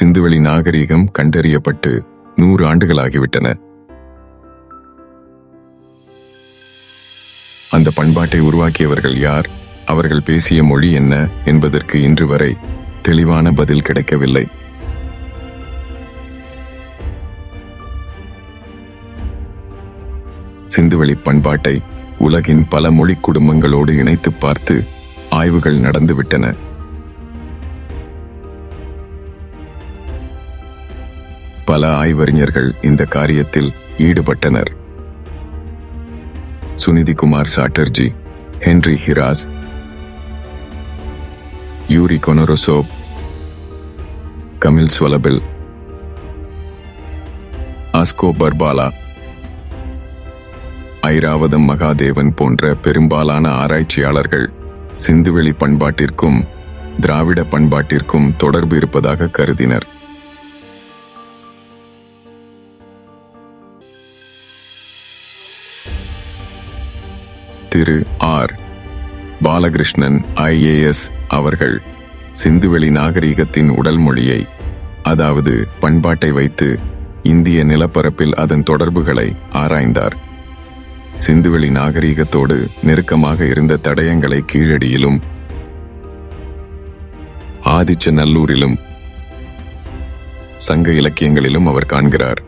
சிந்துவெளி நாகரீகம் கண்டறியப்பட்டு நூறு ஆண்டுகளாகிவிட்டன. அந்த பண்பாட்டை உருவாக்கியவர்கள் யார்? அவர்கள் பேசிய மொழி என்ன என்பதற்கு இன்று வரை தெளிவான பதில் கிடைக்கவில்லை. சிந்துவெளி பண்பாட்டை உலகின் பல மொழி குடும்பங்களோடு இணைத்து பார்த்து ஆய்வுகள் நடந்துவிட்டன. பல ஆய்வறிஞர்கள் இந்த காரியத்தில் ஈடுபட்டனர். Suniti Kumar Chatterji Henry Heras Yuri Knorozov Kamil Zvelebil Asko Parpola Iravatham Mahadevan போன்ற பெரும்பாலான ஆராய்ச்சியாளர்கள் சிந்துவெளி பண்பாட்டிற்கும் திராவிட பண்பாட்டிற்கும் தொடர்பு இருப்பதாக கருதினர். திரு ஆர். பாலகிருஷ்ணன் ஐஏஎஸ் அவர்கள் சிந்துவெளி நாகரிகத்தின் உடல் மொழியை அதாவது பண்பாட்டை வைத்து இந்திய நிலப்பரப்பில் அதன் தொடர்புகளை ஆராய்ந்தார். சிந்துவெளி நாகரிகத்தோடு நெருக்கமாக இருந்த தடயங்களை கீழடியிலும் ஆதிச்சநல்லூரிலும் சங்க இலக்கியங்களிலும் அவர் காண்கிறார்.